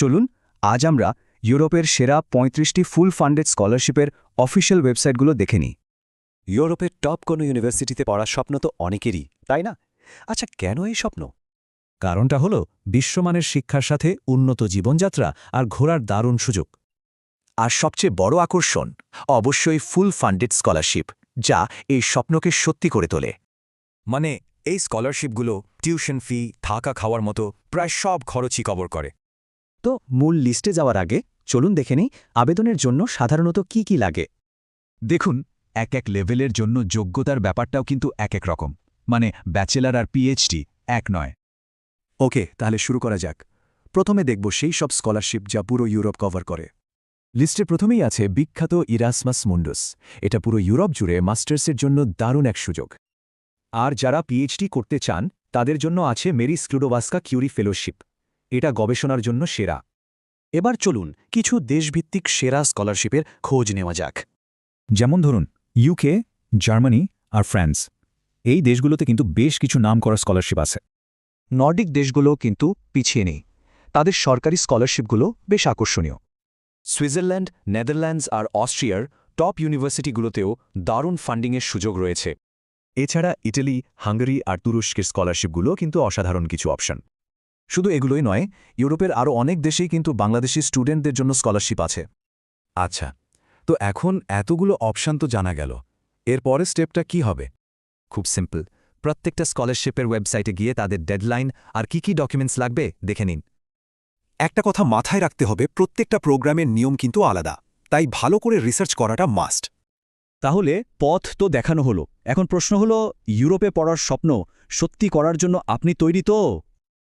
চলুন, আজ আমরা ইউরোপের সেরা পঁয়ত্রিশটি ফুল ফান্ডেড স্কলারশিপের অফিসিয়াল ওয়েবসাইটগুলো দেখে নিই। ইউরোপের টপ কোনো ইউনিভার্সিটিতে পড়ার স্বপ্ন তো অনেকেরই, তাই না? আচ্ছা কেন এই স্বপ্ন? কারণটা হল বিশ্বমানের শিক্ষার সাথে উন্নত জীবনযাত্রা আর ঘোরার দারুণ সুযোগ। আর সবচেয়ে বড় আকর্ষণ, অবশ্যই ফুল ফান্ডেড স্কলারশিপ, যা এই স্বপ্নকে সত্যি করে তোলে। মানে এই স্কলারশিপগুলো টিউশন ফি থাকা খাওয়ার মতো প্রায় সব খরচই কবর করে। তো মূল লিস্টে যাওয়ার আগে চলুন দেখে নিই আবেদনের জন্য সাধারণত কি কি লাগে। দেখুন, এক এক লেভেলের জন্য যোগ্যতার ব্যাপারটাও কিন্তু এক এক রকম। মানে ব্যাচেলার আর পিএইচডি এক নয়। ওকে, তাহলে শুরু করা যাক। প্রথমে দেখব সেই সব স্কলারশিপ যা পুরো ইউরোপ কভার করে। লিস্টে প্রথমেই আছে বিখ্যাত ইরাসমাস মুন্ডুস। এটা পুরো ইউরোপ জুড়ে মাস্টার্সের জন্য দারুণ এক সুযোগ। আর যারা পিএইচডি করতে চান, তাদের জন্য আছে মেরি স্ক্লুডোভাস্কা কিউরি ফেলোশিপ। এটা গবেষণার জন্য সেরা। এবার চলুন কিছু দেশভিত্তিক সেরা স্কলারশিপের খোঁজ নেওয়া যাক। যেমন ধরুন ইউকে জার্মানি আর ফ্রান্স এই দেশগুলোতে কিন্তু বেশ কিছু নাম করা স্কলারশিপ আছে। নর্ডিক দেশগুলো কিন্তু পিছিয়ে নেই। তাদের সরকারি স্কলারশিপগুলো বেশ আকর্ষণীয়। সুইজারল্যান্ড, নেদারল্যান্ডস আর অস্ট্রিয়ার টপ ইউনিভার্সিটিগুলোতেও দারুণ ফান্ডিংয়ের সুযোগ রয়েছে। এছাড়া ইটালি, হাঙ্গারি আর তুরস্কের স্কলারশিপগুলো কিন্তু অসাধারণ কিছু অপশন। শুধু এগুলোই নয়, ইউরোপের আরও অনেক দেশেই কিন্তু বাংলাদেশি স্টুডেন্টদের জন্য স্কলারশিপ আছে। আচ্ছা তো এখন এতগুলো অপশান তো জানা গেল এর পরের স্টেপটা কি হবে? খুব সিম্পল, প্রত্যেকটা স্কলারশিপের ওয়েবসাইটে গিয়ে তাদের ডেডলাইন আর কি কি ডকুমেন্টস লাগবে দেখে নিন। একটা কথা মাথায় রাখতে হবে, প্রত্যেকটা প্রোগ্রামের নিয়ম কিন্তু আলাদা, তাই ভালো করে রিসার্চ করাটা মাস্ট। তাহলে পথ তো দেখানো হলো, এখন প্রশ্ন হলো, ইউরোপে পড়ার স্বপ্ন সত্যি করার জন্য আপনি তৈরি তো?